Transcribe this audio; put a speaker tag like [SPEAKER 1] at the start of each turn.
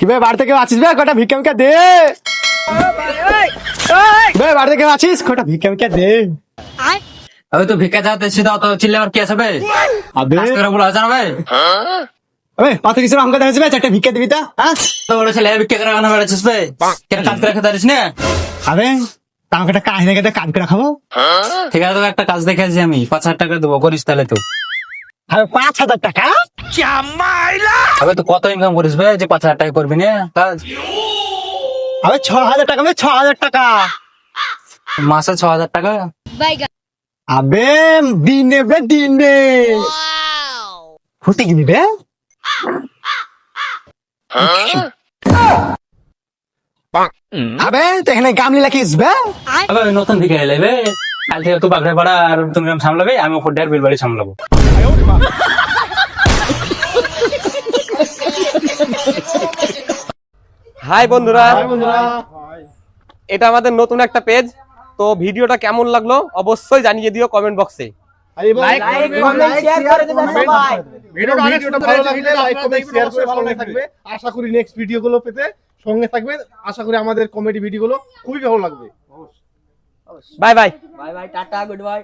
[SPEAKER 1] কি বে বাড়িতে কেউ আছিস বে? কটা ভিক্ষা দে। বে বাড়িতে কেউ আছিস? কটা ভিক্ষা দে।
[SPEAKER 2] আমি তো ভিক্ষা চাতে সেটা অত চিল্লে আর কি আছে বে?
[SPEAKER 1] আবে।
[SPEAKER 2] করে বলা
[SPEAKER 1] আবে পাতে কিছু আমাকে দেখাচ্ছি বে চারটে ভিক্ষা দিবি তা হ্যাঁ?
[SPEAKER 2] তো বড় ছেলে ভিক্ষা করে কেন বেড়াচ্ছিস বে? কেন কাজ করে খেতে না?
[SPEAKER 1] আবে তা আমাকে একটা কাহিনী কেটে কাজ করে খাব।
[SPEAKER 2] ঠিক আছে তোকে একটা কাজ দেখেছি আমি পাঁচ হাজার টাকা দেবো করিস তাহলে তো।
[SPEAKER 1] পাঁচ হাজার টাকা?
[SPEAKER 2] আবে তো কত ইনকাম করিস বে? যে পাঁচ হাজার টাকা করবি না কাজ
[SPEAKER 1] আবে ছ হাজার টাকা বে ছ হাজার টাকা।
[SPEAKER 2] মাসে ছ হাজার টাকা?
[SPEAKER 1] আবে দিনে বে দিনে। ফুটে গিনি বে? আবে তো এখানে গামলি লাখিস বে?
[SPEAKER 2] আবে নতুন ভিক্ষা এলে বে। কাল থেকে তো বাগড়ে পাড়া আর তুমি সামলাবে আমি ডেয়ার বিল বাড়ি সামলাবো।
[SPEAKER 3] হাই বন্ধুরা। এটা আমাদের নতুন একটা পেজ। তো ভিডিওটা কেমন লাগল অবশ্যই জানিয়ে দিও কমেন্ট বক্সে
[SPEAKER 4] ভিডিওটা ভিডিওটা ভালো লাগলে লাইক কমেন্ট শেয়ার করে সঙ্গে থাকবে। আশা করি নেক্সট ভিডিও গুলো পেতে সঙ্গে থাকবে। আশা করি আমাদের কমেডি ভিডিও গুলো খুবই ভালো লাগবে।
[SPEAKER 3] Bye bye
[SPEAKER 5] bye bye tata good bye